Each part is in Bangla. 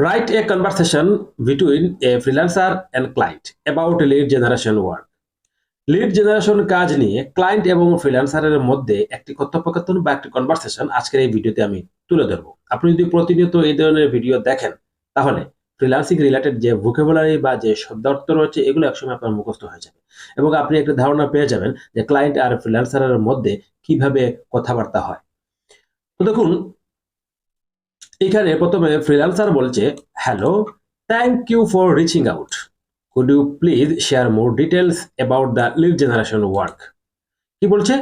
Write a conversation between a freelancer and client about lead generation work. Lead generation কাজ নিয়ে ক্লায়েন্ট এবং ফ্রিল্যান্সারের মধ্যে একটি কথোপকথন বা একটি কনভারসেশন আজকের এই ভিডিওতে আমি তুলে ধরবো আপনি যদি প্রতিনিয়ত এই ধরনের ভিডিও দেখেন, তাহলে ফ্রিল্যান্সিং রিলেটেড যে ভোকেবুলারি বা যে শব্দার্থ রয়েছে, এগুলো একসময় আপনার মুখস্থ হয়ে যাবে এবং আপনি একটা ধারণা পেয়ে যাবেন যে ক্লায়েন্ট আর ফ্রিল্যান্সারের মধ্যে কীভাবে কথাবার্তা হয় তো দেখুন এখানে প্রথমে ফ্রিল্যান্সার বলছে hello thank you for reaching out could you please share more details about the lead generation work কি বলছে?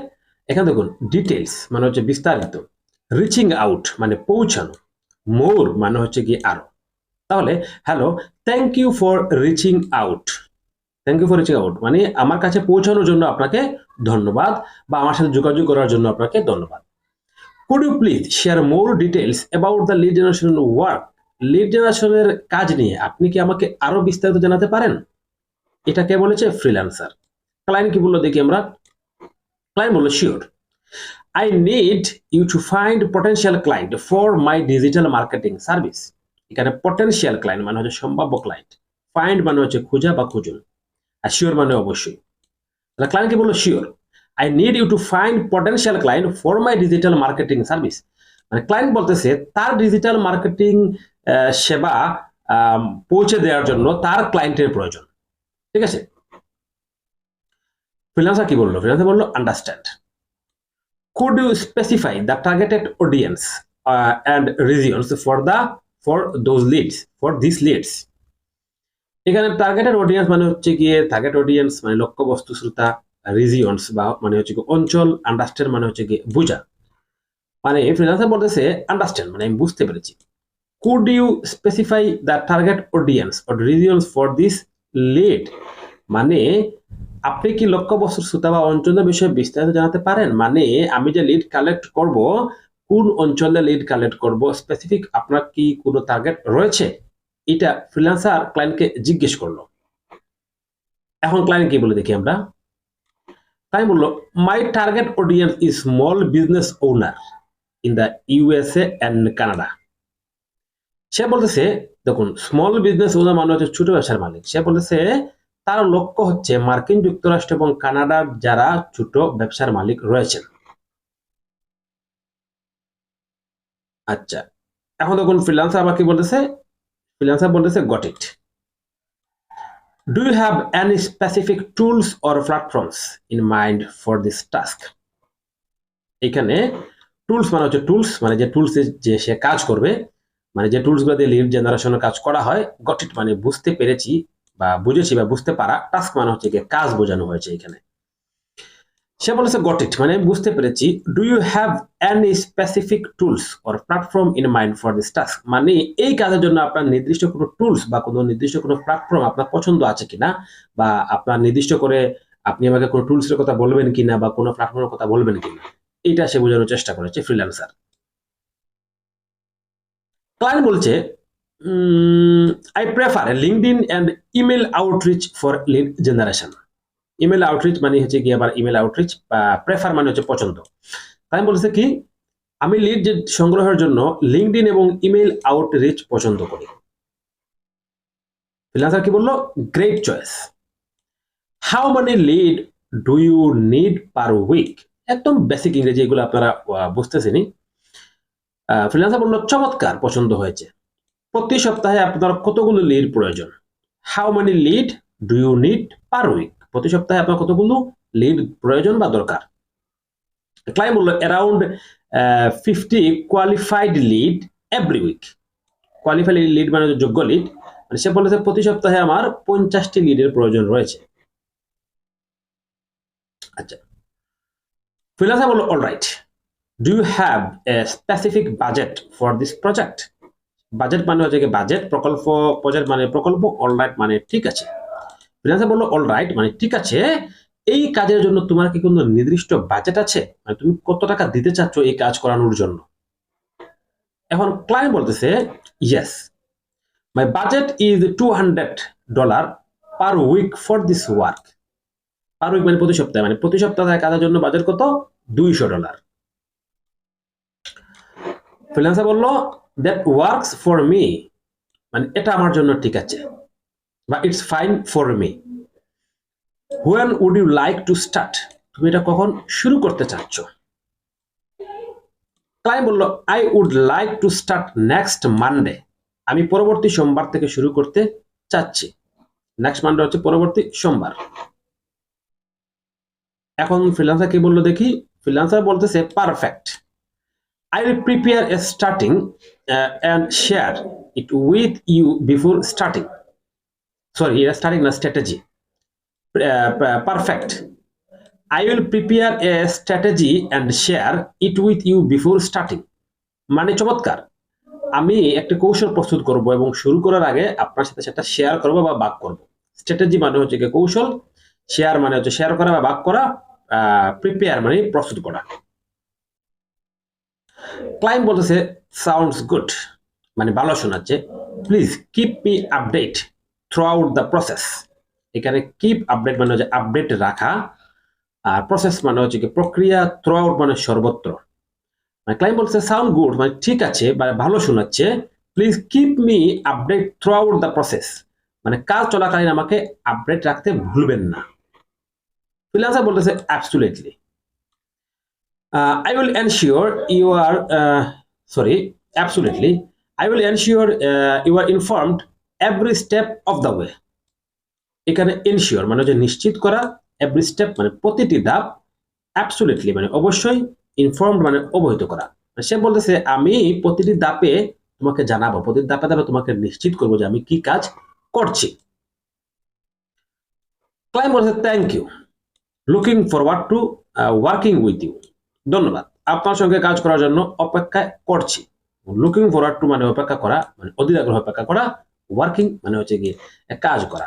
এখানে দেখুন ডিটেলস মানে হচ্ছে বিস্তারিত। রিচিং আউট মানে পৌঁছানো। মোর মানে হচ্ছে কি আরও। তাহলে hello thank you for reaching out thank you for reaching out মানে আমার কাছে পৌঁছানোর জন্য আপনাকে ধন্যবাদ বা আমার সাথে যোগাযোগ করার জন্য আপনাকে ধন্যবাদ। Could you please share more details about the lead generation work lead জেনারেশনের কাজ নিয়ে আপনি কি আমাকে আরও বিস্তারিত জানাতে পারেন? এটা কে বলেছে? ফ্রিল্যান্সার ক্লায়েন্ট কি বলল দেখি আমরা। ক্লায়েন্ট বলল sure I need you to find potential client for my digital marketing service এখানে পটেনশিয়াল ক্লায়েন্ট মানে হচ্ছে সম্ভাব্য ক্লায়েন্ট ফাইন্ড মানে হচ্ছে খোঁজা বা খুঁজুন। আর শিওর মানে অবশ্যই। ক্লায়েন্ট কি বলল? Sure I need you to find potential client for my digital marketing service মানে ক্লায়েন্ট বলতেছে, তার ডিজিটাল মার্কেটিং সেবা পৌঁছে দেওয়ার জন্য তার ক্লায়েন্টের প্রয়োজন। ঠিক আছে? ফ্রিল্যান্সার কি বলল? ফ্রিল্যান্সার বলল understand could you specify the targeted audience and regions for the for those leads for this leads এখানে টার্গেটেড অডিয়েন্স মানে হচ্ছে গিয়ে টার্গেট অডিয়েন্স মানে লক্ষ্যবস্তু, শ্রোতা রিজিয়ন্স বা মানে হচ্ছে অঞ্চল আন্ডারস্ট্যান্ড মানে হচ্ছে গিয়ে বোঝা। মানে ফ্রিল্যান্সার বলতেছে আন্ডারস্ট্যান্ড মানে আমি বুঝতে পেরেছি। Could you specify the target audience or regions for this lead মানে আপনি কি লক্ষ্যবস্তুর শ্রোতা বা অঞ্চলের বিষয়ে বিস্তারিত জানাতে পারেন? মানে আমি যে লিড কালেক্ট করব, কোন অঞ্চলে লিড কালেক্ট করব স্পেসিফিক আপনার কি কোনো টার্গেট রয়েছে? এটা ফ্রিল্যান্সার ক্লায়েন্টকে জিজ্ঞেস করল। এখন ক্লায়েন্ট কি বলে দেখি আমরা। তাই বলল my target audience is small business owner in the USA and Canada সে বলতেছে, দেখুন স্মল বিজনেস ওনার মানে হচ্ছে ছোট ব্যবসার মালিক। সে বলতেছে, তার লক্ষ্য হচ্ছে মার্কিন যুক্তরাষ্ট্র এবং কানাডার যারা ছোট ব্যবসার মালিক রয়েছেন। আচ্ছা এখন দেখুন ফ্রিল্যান্সার আবার কি বলতেছে? ফ্রিল্যান্সার বলতেছে got it do you have any specific tools or platforms in mind for this task এখানে টুলস মানে হচ্ছে টুলস মানে যে টুলস যে সে কাজ করবে মানে যে টুলসগুলো দিয়ে লিড জেনারেশনের কাজ করা হয় ইট মানে বুঝতে পেরেছি বা বুঝেছি বা বুঝতে পারা টাস্ক মানে হচ্ছে গিয়ে কাজ বোঝানো হয়েছে এখানে। সে বলেছে গট ইট মানে বুঝতে পেরেছি। Do you have any specific tools or platform in mind for this task মানে এই কাজের জন্য আপনার নির্দিষ্ট কোনো টুলস বা কোনো নির্দিষ্ট কোনো প্ল্যাটফর্ম আপনার পছন্দ আছে কিনা বা আপনার নির্দিষ্ট করে আপনি আমাকে কোনো টুলসের কথা বলবেন কিনা বা কোনো প্ল্যাটফর্মের কথা বলবেন কিনা, এটা সে বোঝানোর চেষ্টা করেছে ফ্রিল্যান্সার ক্লায়েন্ট বলছে I prefer LinkedIn and email outreach for lead generation email outreach মানে হচ্ছে কি আবার ইমেল আউটরিচ বা প্রেফার মানে হচ্ছে পছন্দ। তাই বলছে কি আমি লিড যে সংগ্রহের জন্য লিঙ্কড এবং ইমেল আউটরিচ পছন্দ করি। ফ্রিল্যান্সার কি বলল? Great choice how many lead do you need per week একদম বেসিক ইংরেজি এগুলো আপনারা আহ, বুঝতেছেনই। ফ্রিল্যান্সার বলল চমৎকার পছন্দ হয়েছে। প্রতি সপ্তাহে আপনার কতগুলো লিড প্রয়োজন? How many lead do you need per week প্রতি সপ্তাহে আপনার কতগুলো লিড প্রয়োজন বা দরকার? ক্লাইম বলল around fifty qualified lead every week qualified lead মানে যোগ্য লিড মানে সে বলেছে প্রতি সপ্তাহে আমার পঞ্চাশটি লিডের প্রয়োজন রয়েছে। আচ্ছা। ফ্রিল্যান্সার বলল all right do you have a specific budget for this project budget মানে হচ্ছে বাজেট প্রকল্প প্রজেক্ট মানে প্রকল্প অল রাইট মানে ঠিক আছে। ফ্রিল্যান্সার বলল অল রাইট মানে ঠিক আছে, এই কাজের জন্য তোমার কি কোনো নির্দিষ্ট বাজেট আছে? মানে তুমি কত টাকা দিতে চাচ্ছ এই কাজ করানোর জন্য? এখন ক্লায়েন্ট বলতেছে yes my budget is two hundred dollar per week for this work per week মানে প্রতি সপ্তাহে মানে প্রতি সপ্তাহে কাজের জন্য বাজেট কত? দুইশো ডলার ফ্রিল্যান্সার বলল দ্যাট ওয়ার্কস ফর মি মানে এটা আমার জন্য ঠিক আছে। বা it's fine for me when would you like to start তুমি এটা কখন শুরু করতে চাচ্ছ? ক্লাইম বলল I would like to start next Monday আমি পরবর্তী সোমবার থেকে শুরু করতে চাচ্ছি। নেক্সট মানডে হচ্ছে পরবর্তী সোমবার। এখন ফ্রিল্যান্সার কি বলল দেখি। ফ্রিল্যান্সার বলতেছে perfect I will prepare a starting and share it with you before starting sorry এটা স্টার্টিং না strategy perfect I will prepare a strategy and share it with you before starting. মানে চমৎকার। আমি একটা কৌশল প্রস্তুত করব এবং শুরু করার আগে আপনার সাথে সেটা শেয়ার করব বা ভাগ করব। স্ট্র্যাটেজি মানে হচ্ছে কৌশল। শেয়ার মানে হচ্ছে শেয়ার করা বা ভাগ করা প্রিপেয়ার মানে প্রস্তুত করা। ক্লাইম বলতেছে সাউন্ডস গুড মানে ভালো শোনাচ্ছে। Please keep me update throughout the process এখানে কিপ আপডেট মানে হচ্ছে আপডেট রাখা। আর প্রসেস মানে হচ্ছে কি প্রক্রিয়া থ্রু আউট মানে সর্বত্র। মানে ক্লাইম বলছে সাউন্ড গুড মানে ঠিক আছে বা ভালো শোনাচ্ছে। Please keep me update throughout the process মানে কাজ চলাকালীন আমাকে আপডেট রাখতে ভুলবেন না। ফ্রিল্যান্সার বলতেছে absolutely I will ensure you are sorry absolutely I will ensure you are informed every step of the way এখানে এনশিওর মানে হচ্ছে নিশ্চিত করা এভরি স্টেপ মানে প্রতিটি ধাপ অ্যাবসুলেটলি মানে অবশ্যই ইনফর্মড মানে অবহিত করা। মানে সে বলতেছে, আমি প্রতিটি ধাপে তোমাকে জানাব, প্রতিটি ধাপে ধাপে তোমাকে নিশ্চিত করব যে আমি কি কাজ করছি। ক্লাইম বলছে thank you looking forward to working with you ধন্যবাদ। আপনার সঙ্গে কাজ করার জন্য অপেক্ষা করছি। লুকিং ফরওয়ার্ড টু মানে অপেক্ষা করা মানে অধীর আগ্রহ অপেক্ষা করা ওয়ার্কিং মানে হচ্ছে গিয়ে কাজ করা।